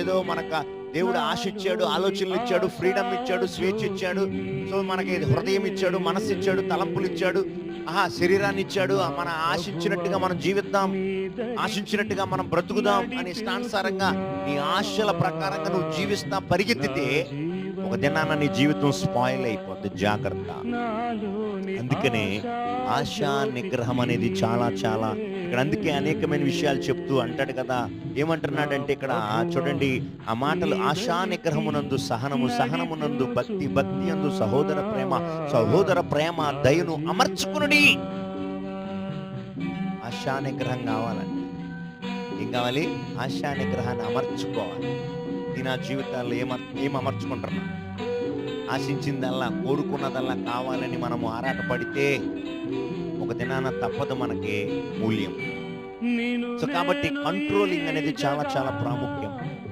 ఏదో మనకు దేవుడు ఆశ ఇచ్చాడు ఆలోచనలు ఇచ్చాడు ఫ్రీడమ్ ఇచ్చాడు స్వేచ్ఛ ఇచ్చాడు. సో మనకి హృదయం ఇచ్చాడు మనసు ఇచ్చాడు తలంపులు ఇచ్చాడు. ఆ శరీరాన్ని ఇచ్చాడు. మన ఆశించినట్టుగా మనం జీవిద్దాం. ఆశించినట్టుగా మనం బ్రతుకుదాం అని ఇష్టానుసారంగా నీ ఆశల ప్రకారంగా నువ్వు జీవిస్తా పరిగెత్తితే ఒక దినాన నీ జీవితం స్పాయిల్ అయిపోద్ది. జాగ్రత్త. అందుకనే ఆశా నిగ్రహం అనేది చాలా చాలా ఇక్కడ అందుకే అనేకమైన విషయాలు చెప్తూ అంటాడు కదా. ఏమంటున్నాడంటే ఇక్కడ చూడండి ఆ మాటలు ఆశా నిగ్రహమునందు సహనము సహనమునందు భక్తి భక్తి అందు సహోదర ప్రేమ సహోదర ప్రేమ దయను అమర్చుకుని అమర్చుకునుడి ఆశా నిగ్రహం కావాలండి. ఏం కావాలి? ఆశా నిగ్రహాన్ని అమర్చుకోవాలి. ఈ నా జీవితాల్లో ఏమ ఏం అమర్చుకుంటున్నా? ఆశించిందల్లా కోరుకున్నదల్లా కావాలని మనము ఆరాటపడితే ఒక దినాన తప్పదు మనకి మూల్యం. సో కాబట్టి కంట్రోలింగ్ అనేది చాలా చాలా ప్రాముఖ్యం.